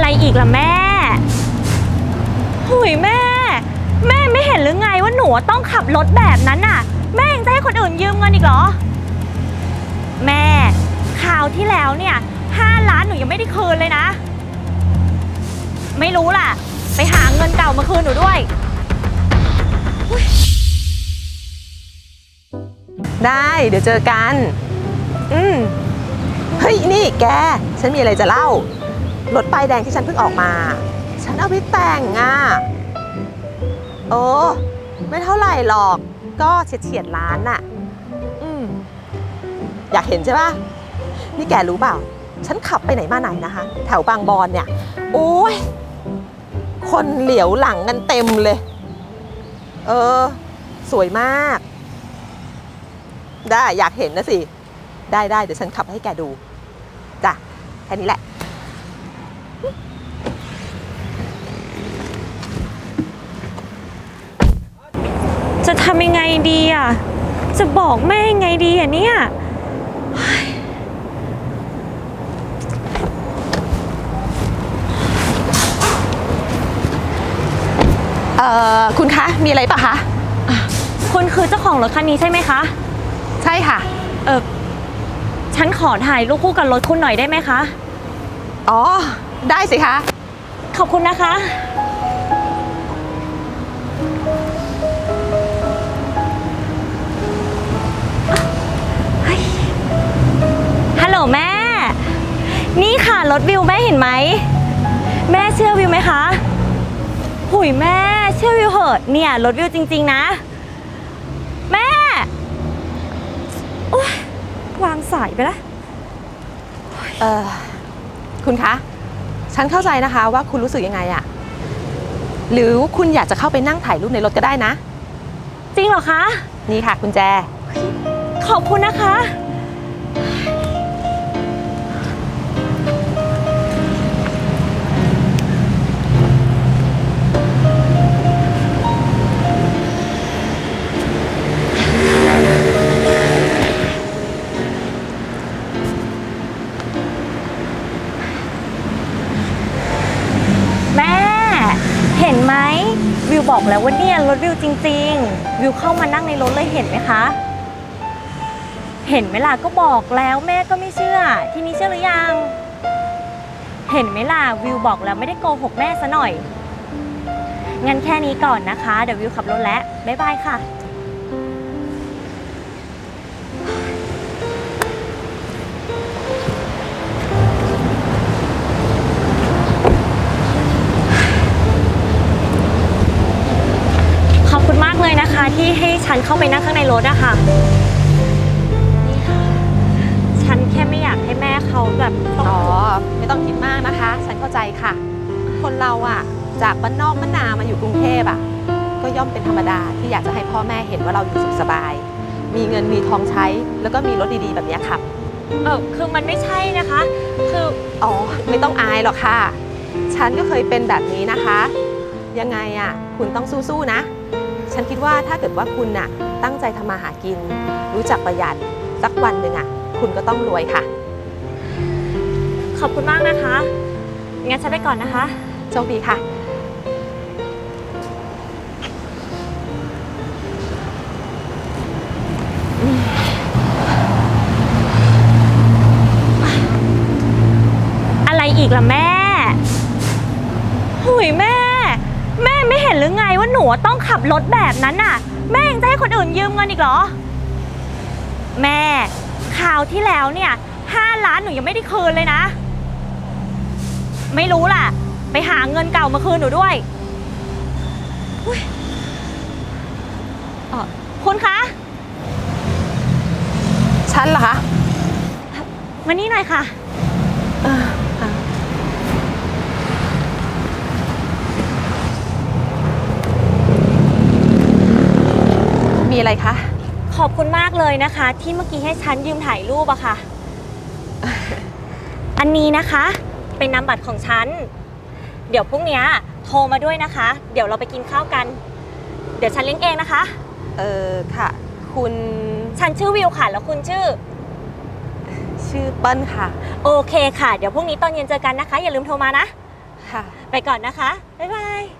อะไรอีกล่ะแม่หุยแม่ แม่ไม่เห็นหรือไงว่าหนูต้องขับรถแบบนั้นน่ะ แม่ยังจะให้คนอื่นยืมเงินอีกเหรอ แม่คราวที่แล้วเนี่ยห้าล้านหนูยังไม่ได้คืนเลยนะ ไม่รู้ล่ะ ไปหาเงินเก่ามาคืนหนูด้วย ได้เดี๋ยวเจอกัน อืม เฮ้ย นี่แก ฉันมีอะไรจะเล่า รถป้ายแดงที่ฉันเพิ่งออกมา ฉันเอาไปแต่งอะโอ้ไม่เท่าไหร่หรอก ก็เฉียดเฉียดล้านน่ะ อืมอยากเห็นใช่ปะนี่แกรู้เปล่า ฉันขับไปไหนมาไหนนะคะ แถวบางบอนเนี่ย โอ้ย คนเหลียวหลังกันเต็มเลย เออ สวยมาก ได้อยากเห็นนะสิ ได้ได้เดี๋ยวฉันขับให้แกดู จ้ะ แค่นี้แหละ จะทำยังไงดีอะ จะบอกแม่ยังไงดีอะเนี่ย เอ่อ คุณคะ มีอะไรปะคะ คุณคือเจ้าของรถคันนี้ใช่ไหมคะ ใช่ค่ะ เออฉันขอถ่ายรูปคู่กับรถคุณหน่อยได้ไหมคะ อ๋อ ได้สิคะ ขอบคุณนะคะเฮ้ยฮัลโหลแม่ นี่ค่ะรถวิวแม่เห็นไหม แม่เชื่อวิวไหมคะ หุยแม่เชื่อวิวเหอะเนี่ยรถวิวจริง ๆ นะ แม่โอ๊ยวางสายไปแล้วเอ่อคุณคะ ฉันเข้าใจนะคะว่าคุณรู้สึกยังไงอะหรือคุณอยากจะเข้าไปนั่งถ่ายรูปในรถก็ได้นะ จริงเหรอคะ นี่ค่ะคุณแจ ขอบคุณนะคะ บอกแล้วว่าเนี่ยรถวิวจริง ๆ วิวเข้ามานั่งในรถเลยเห็นไหมคะ เห็นไหมล่ะก็บอกแล้วแม่ก็ไม่เชื่อ ทีนี้เชื่อหรือยัง เห็นไหมล่ะวิวบอกแล้วไม่ได้โกหกแม่ซะหน่อยงั้นแค่นี้ก่อนนะคะ เดี๋ยววิวขับรถแล้วบ๊ายบายค่ะ ที่ให้ฉันเข้าไปนั่งข้างในรถอะค่ะ นี่ค่ะ ฉันแค่ไม่อยากให้แม่เขาแบบต้องอ๋อ ไม่ต้องคิดมากนะคะ ฉันเข้าใจค่ะ คนเราอะจากบ้านนอกบ้านนามาอยู่กรุงเทพอะก็ย่อมเป็นธรรมดาที่อยากจะให้พ่อแม่เห็นว่าเราอยู่สุขสบาย มีเงินมีทองใช้ แล้วก็มีรถดีๆ แบบเนี้ยค่ะ เออคือมันไม่ใช่นะคะ คืออ๋อ ไม่ต้องอายหรอกค่ะ ฉันก็เคยเป็นแบบนี้นะคะ ยังไงอะคุณต้องสู้ๆนะ ฉันคิดว่าถ้าเกิดว่าคุณน่ะตั้งใจทำมาหากิน รู้จักประหยัดสักวันหนึ่งอะคุณก็ต้องรวยค่ะ ขอบคุณมากนะคะ งั้นฉันไปก่อนนะคะ โชคดีค่ะ อะไรอีกล่ะแม่หุยแม่ แม่ไม่เห็นหรือไงว่าหนูต้องขับรถแบบนั้นน่ะ แม่ยังจะให้คนอื่นยืมเงินอีกเหรอ แม่คราวที่แล้วเนี่ยห้าล้านหนูยังไม่ได้คืนเลยนะ ไม่รู้ล่ะ ไปหาเงินเก่ามาคืนหนูด้วยอุ๊ยเอ่อคุณคะ ฉันเหรอคะ มานี่หน่อยค่ะ เอออะมี อะไรคะ ขอบคุณมากเลยนะคะ ที่เมื่อกี้ให้ฉันยืมถ่ายรูปอะค่ะ อันนี้นะคะ เป็นนามบัตรของฉัน เดี๋ยวพรุ่งเนี้ยโทรมาด้วยนะคะ เดี๋ยวเราไปกินข้าวกัน เดี๋ยวฉันเลี้ยงเองนะคะ เออค่ะ คุณฉันชื่อวิวค่ะ แล้วคุณชื่อ ชื่อเปิ้ลค่ะ โอเคค่ะ เดี๋ยวพรุ่งนี้ตอนเย็นเจอกันนะคะ อย่าลืมโทรมานะ ค่ะ ไปก่อนนะคะ บ๊ายบายบ